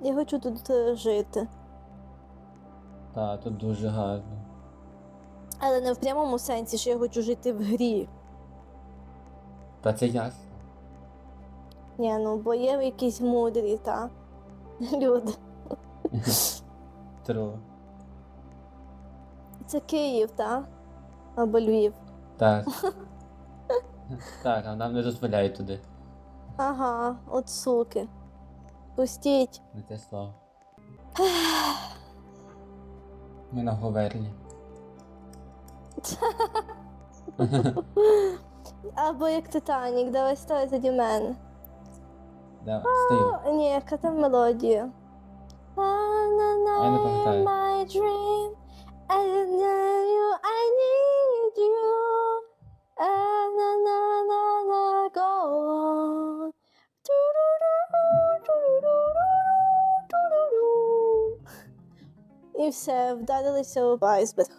Я хочу тут е, жити. Та, тут дуже гарно. Але не в прямому сенсі, що я хочу жити в грі. Та це ясно. Ні, ну бо є якісь мудрі, та люди. Тру. Це Київ, та? Або Львів. Так. Так, а нам не дозволяють туди. Ага, от суки. Пустіть. Не те слово. Ми на Говерлі. Або як Титанік, давай ставай заді мене. Да, стою. О, ні, яка там мелодія. Я не пам'ятаю. My dream, I know Ту-ду-ду, ту-ду-ду, ту-ду-ду. І все, вдарилися об айсберг.